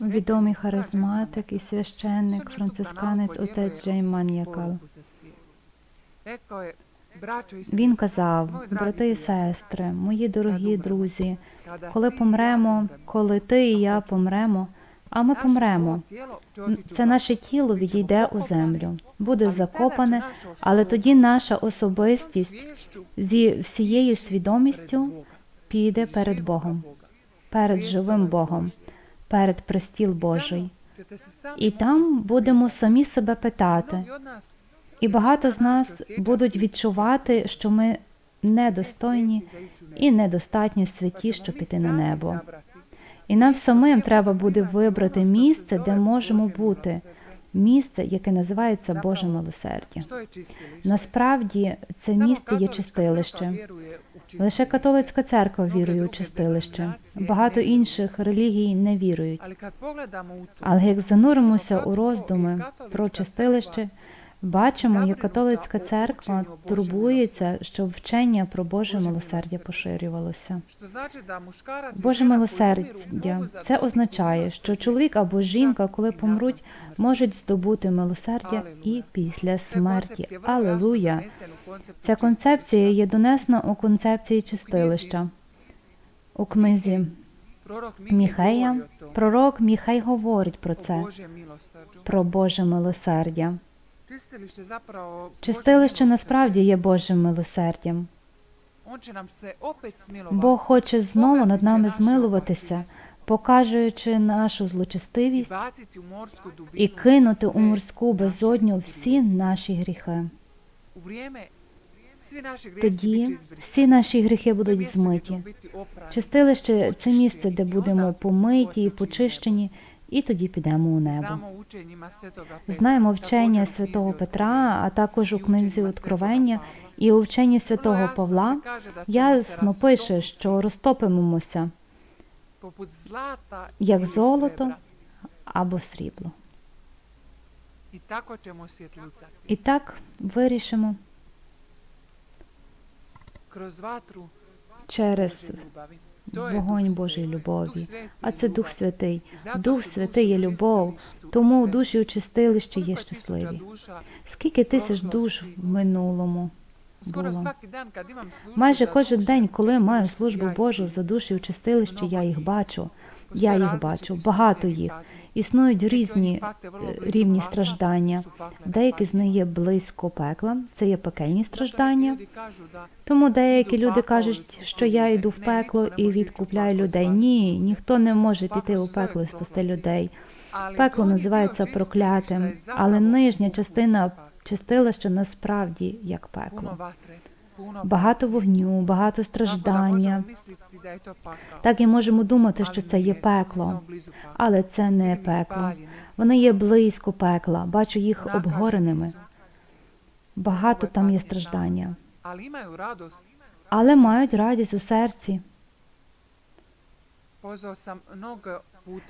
Відомий харизматик і священник, францисканець отець Джей Маньякал. Він казав, брати і сестри, мої дорогі друзі, коли помремо, коли ти і я помремо, а ми помремо. Це наше тіло відійде у землю, буде закопане, але тоді наша особистість зі всією свідомістю піде перед Богом, перед живим Богом, перед престіл Божий. І там будемо самі себе питати. І багато з нас будуть відчувати, що ми недостойні і недостатньо святі, щоб піти на небо. І нам самим треба буде вибрати місце, де можемо бути, місце, яке називається Боже милосердя. Насправді це місце є чистилище. Лише католицька церква вірує у чистилище. Багато інших релігій не вірують. Але як зануримося у роздуми про чистилище, бачимо, як католицька церква турбується, щоб вчення про Боже милосердя поширювалося. Боже милосердя це означає, що чоловік або жінка, коли помруть, можуть здобути милосердя і після смерті. Алелуя! Ця концепція є донесена у концепції чистилища. У книзі Міхея пророк Міхей говорить про це, про Боже милосердя. Чистилище насправді є Божим милосердям. Бог хоче знову над нами змилуватися, покажуючи нашу злочестивість і кинути у морську безодню всі наші гріхи. Тоді всі наші гріхи будуть змиті. Чистилище це місце, де будемо помиті і почищені, і тоді підемо у небо. Знаємо вчення святого Петра, а також у книзі Откровення і у вченні святого Павла. ясно пише, що розтопимося як золото або срібло. І так вирішимо. Через вогонь Божої любові, а це Дух Святий. Дух Святий є любов, тому у душі у чистилищі є щасливі. Скільки тисяч душ в минулому було? Майже кожен день, коли маю службу Божу за душі у чистилищі, я їх бачу. Я їх бачу, багато їх. Існують різні е, рівні страждання. Деякі з них є близько пекла, це є пекельні страждання. Тому деякі люди кажуть, що я йду в пекло і відкупляю людей. Ні, ніхто не може піти у пекло і спасти людей. Пекло називається проклятим, але нижня частина чистилища насправді як пекло. Багато вогню, багато страждання. Так і можемо думати, що це є пекло, але це не пекло. Вони є близько пекла. Бачу їх обгореними. Багато там є страждання, але мають радість у серці.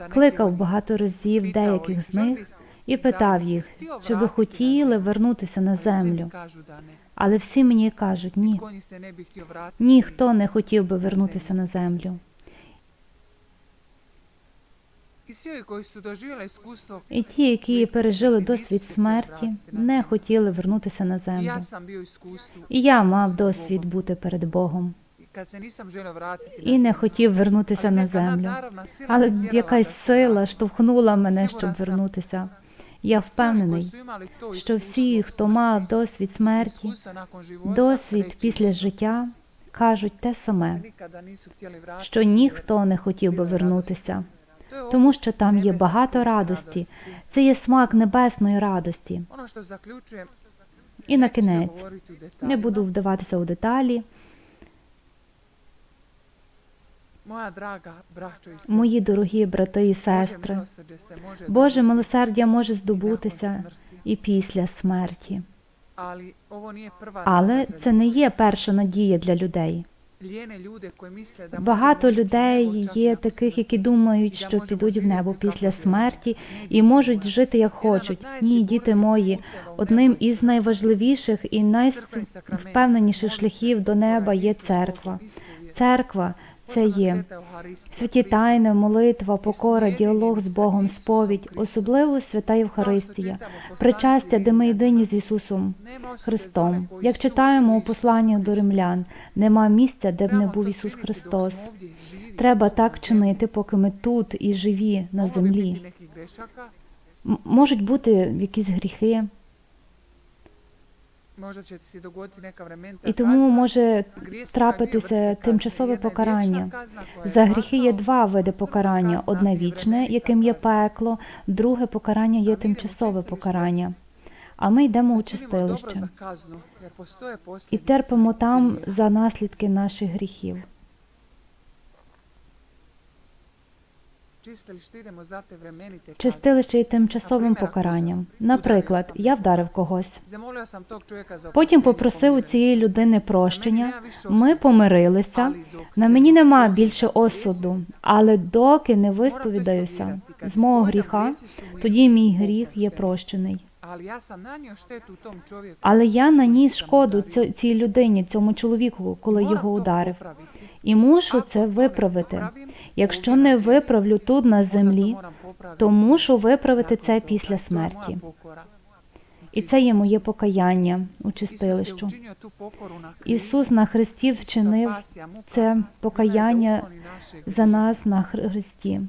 Кликав багато разів деяких з них і питав їх, чи ви хотіли вернутися на землю. Але всі мені кажуть ні. Ніхто не хотів би вернутися на землю. І ті, які пережили досвід смерті, не хотіли вернутися на землю. І я мав досвід бути перед Богом і не хотів вернутися на землю. Але якась сила штовхнула мене, щоб вернутися. Я впевнений, що всі, хто мав досвід смерті, досвід після життя, кажуть те саме, що ніхто не хотів би вернутися, тому що там є багато радості. Це є смак небесної радості. І на кінець не буду вдаватися у деталі. Мої дорогі брати і сестри, Боже милосердя може здобутися і після смерті. Але це не є перша надія для людей. Багато людей є таких, які думають, що підуть в небо після смерті і можуть жити як хочуть. Ні, діти мої, одним із найважливіших і найвпевненіших шляхів до неба є церква. Церква це є. Святі тайни, молитва, покора, діалог з Богом, сповідь, особливо свята Євхаристія, причастя, де ми єдині з Ісусом Христом. Як читаємо у посланнях до римлян, нема місця, де б не був Ісус Христос. Треба так чинити, поки ми тут і живі на землі. Можуть бути якісь гріхи, і тому може трапитися тимчасове покарання. За гріхи є два види покарання: одне вічне, яким є пекло, друге покарання є тимчасове покарання. А ми йдемо у чистилище і терпимо там за наслідки наших гріхів. Чистилище є тимчасовим покаранням. Наприклад, я вдарив когось. Потім попросив у цієї людини прощення. Ми помирилися. На мені нема більше осуду, але доки не висповідаюся з мого гріха, тоді мій гріх є прощений. Але я наніс шкоду цій людині, цьому чоловіку, коли його ударив. І мушу це виправити. Якщо не виправлю тут на землі, то мушу виправити це після смерті. І це є моє покаяння у чистилищу. Ісус на Христі вчинив це покаяння за нас на Христі.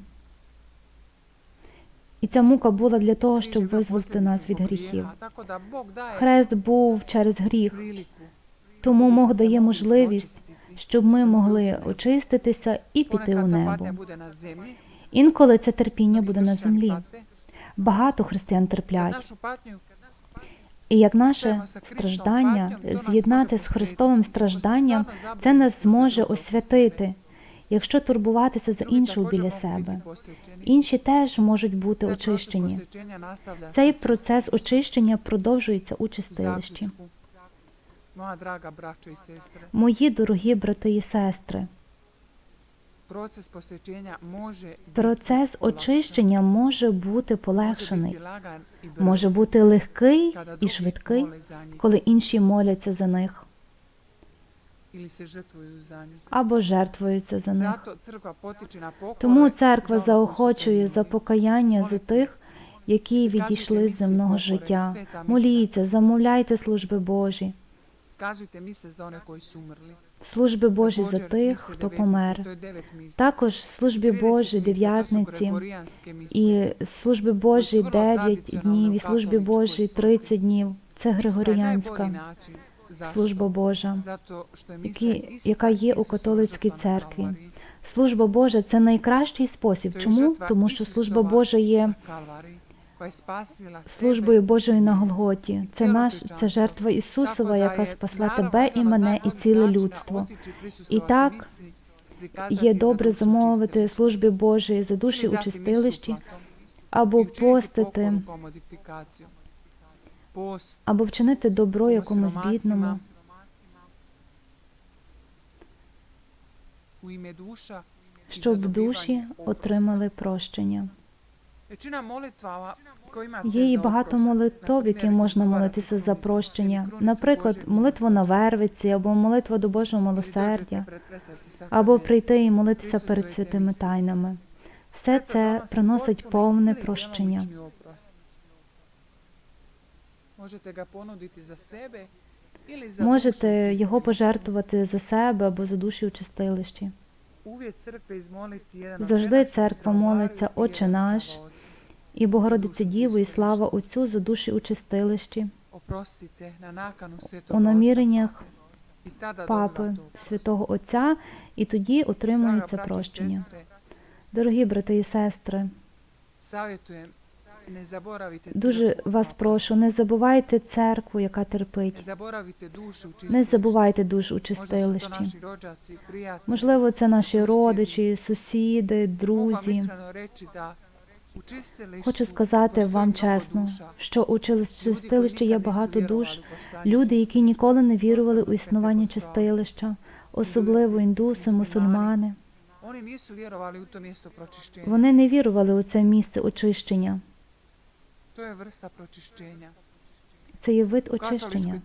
І ця мука була для того, щоб визволити нас від гріхів. Хрест був через гріх, тому Бог дає можливість, щоб ми могли очиститися і піти у небо. Інколи це терпіння буде на землі. Багато християн терплять. І як наше страждання з'єднати з Христовим стражданням, це нас зможе освятити, якщо турбуватися за іншого біля себе. Інші теж можуть бути очищені. Цей процес очищення продовжується у чистилищі. Мої дорогі брати і сестри, posvećenja može biti процес очищення може бути полегшений, може бути легкий і швидкий, коли інші моляться за них. Або жертвуються за них. Тому церква заохочує за покаяння за тих, які відійшли з земного життя. Моліться, замовляйте служби Божі, Za one koji su umrli. служби Божі за тих, хто помер. Також служби 30 Божі дев'ятниці і служби Божі 9 днів, і служби Божі 30 днів. Це григоріанська служба Божа. Які- яка є у католицькій церкві. Служба Божа це найкращий спосіб. Чому? Тому що служба Божа є службою Божою на Голготі. Це наш це жертва Ісусова, яка спасла тебе і мене, і ціле людство. І так Є добре замовити службі Божої за душі у чистилищі, або постити, або вчинити добро якомусь бідному, щоб душі отримали прощення. Є і багато молитов, які можна молитися за прощення. Наприклад, молитва на вервиці, або молитва до Божого милосердя, або прийти і молитися перед святими тайнами. Все це приносить повне прощення. Можете його пожертвувати за себе або за душі у чистилищі. Завжди церква молиться, «Отче наш», І Богородиці Діву, і слава Отцю за душі у чистилищі, у наміреннях Папи Святого Отця, і тоді отримується прощення. Дорогі брати і сестри, дуже вас прошу, не забувайте церкву, яка терпить, не забувайте душ у чистилищі. Можливо, це наші родичі, сусіди, друзі. Хочу сказати вам чесно, що у чистилищі є багато душ, люди, які ніколи не вірували у існування чистилища, особливо індуси, мусульмани. Вони не вірували у це місце очищення. Це є вид очищення.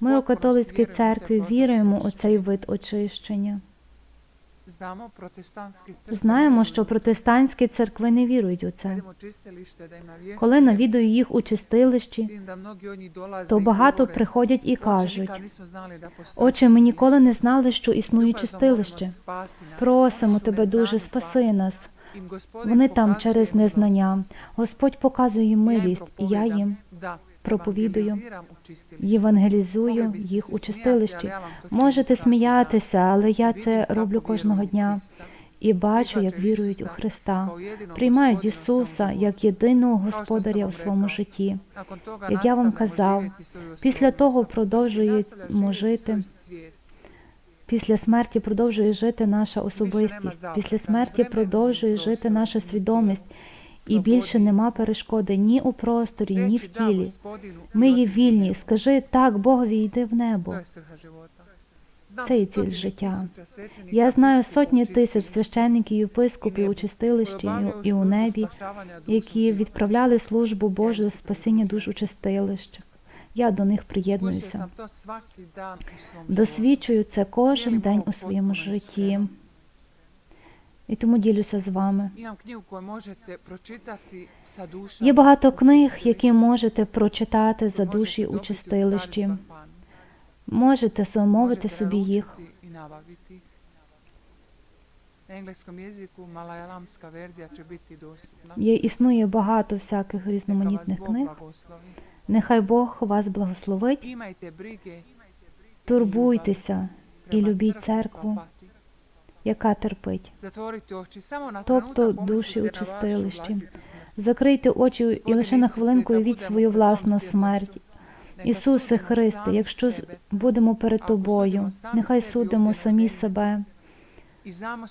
Ми у католицькій церкві віруємо у цей вид очищення. Знаємо, що протестантські церкви не вірують у це. Коли навідую їх у чистилищі, то багато приходять і "Отче, кажуть, Отче, ми ніколи не знали, що існує чистилище. molimo, spasi nas." Просимо тебе дуже, спаси нас. Вони там через незнання. Господь показує милість, і я їм проповідую, євангелізую їх у чистилищі. Можете сміятися, але я це роблю кожного дня і бачу, як вірують у Христа, приймають Ісуса як єдиного Господаря у своєму житті. Як я вам казав, після того продовжуємо жити. Після смерті продовжує жити наша особистість. Після смерті продовжує жити наша свідомість. І більше нема перешкоди ні у просторі, ні в тілі. Ми є вільні. Скажи так, Богові йди в небо. Це stotine ціль життя. Я знаю сотні тисяч священників, єпископів у чистилищі і- і у небі, які відправляли службу Божу спасіння душ у чистилищах. Я до них приєднуюся. Досвідчую це кожен день у своєму житті. І тому ділюся з вами. Є багато книг, які можете прочитати за душі у чистилищі. Можете замовити собі їх. Є існує багато всяких різноманітних книг. Нехай Бог вас благословить. Турбуйтеся і любіть церкву. Яка терпить. Тобто душі у чистилищі. Закрийте очі і лише на хвилинку уявіть свою власну смерть. Ісусе Христе, якщо будемо перед Тобою, нехай судимо самі себе.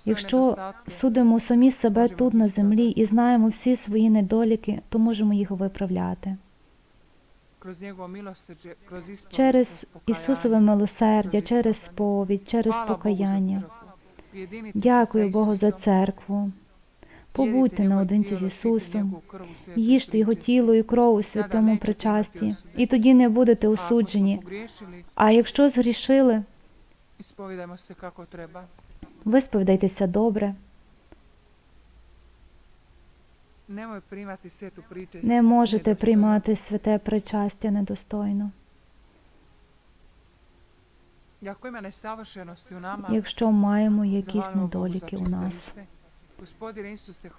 Якщо судимо самі себе тут на землі і знаємо всі свої недоліки, то можемо їх виправляти. Через. Ісусове милосердя, через сповідь, через покаяння. Дякую Богу за церкву. Побудьте наодинці з Ісусом, їжте Його тіло і кров у святому причасті, і тоді не будете осуджені. А якщо згрішили, висповідайтеся добре. Не можете приймати святе причастя недостойно. Якщо маємо якісь недоліки у нас.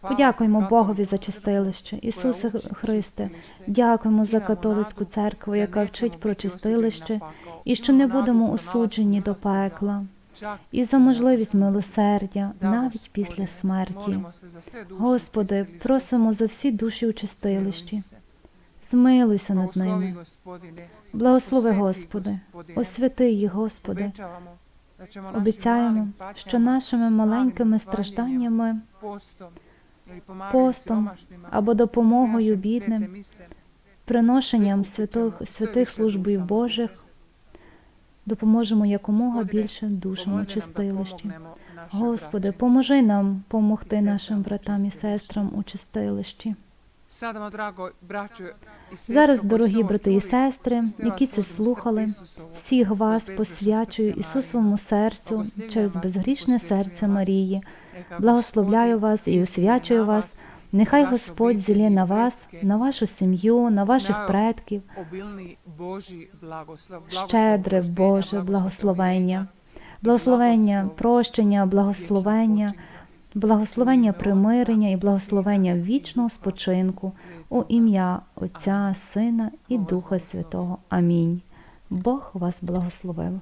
Подякуємо Богові за чистилище. Ісусе Христе, дякуємо за католицьку церкву, яка вчить про чистилище, і що не будемо осуджені до пекла, і за можливість милосердя навіть після смерті. Господи, просимо за всі душі у чистилищі. Змилуй. Змилуйся над ними. Благослови, Господи, освяти їх, Господи. Обіцяємо, що нашими маленькими стражданнями постом або допомогою бідним, приношенням святих, святих сто служб Божих допоможемо якомога більше душам у чистилищі. Господи, поможи нам помогти нашим братам і сестрам у чистилищі. Зараз, дорогі брати і сестри, які це слухали, всіх вас посвячую Ісусовому серцю через безгрішне серце. Марії. Благословляю вас і освячую вас. Нехай Господь зілє на вас, на вашу сім'ю, на ваших предків, щедре Боже благословення, благословення, прощення, благословення, благословення примирення і благословення вічного спочинку у ім'я Отця, Сина і Духа. Святого. Амінь. Бог вас благословив.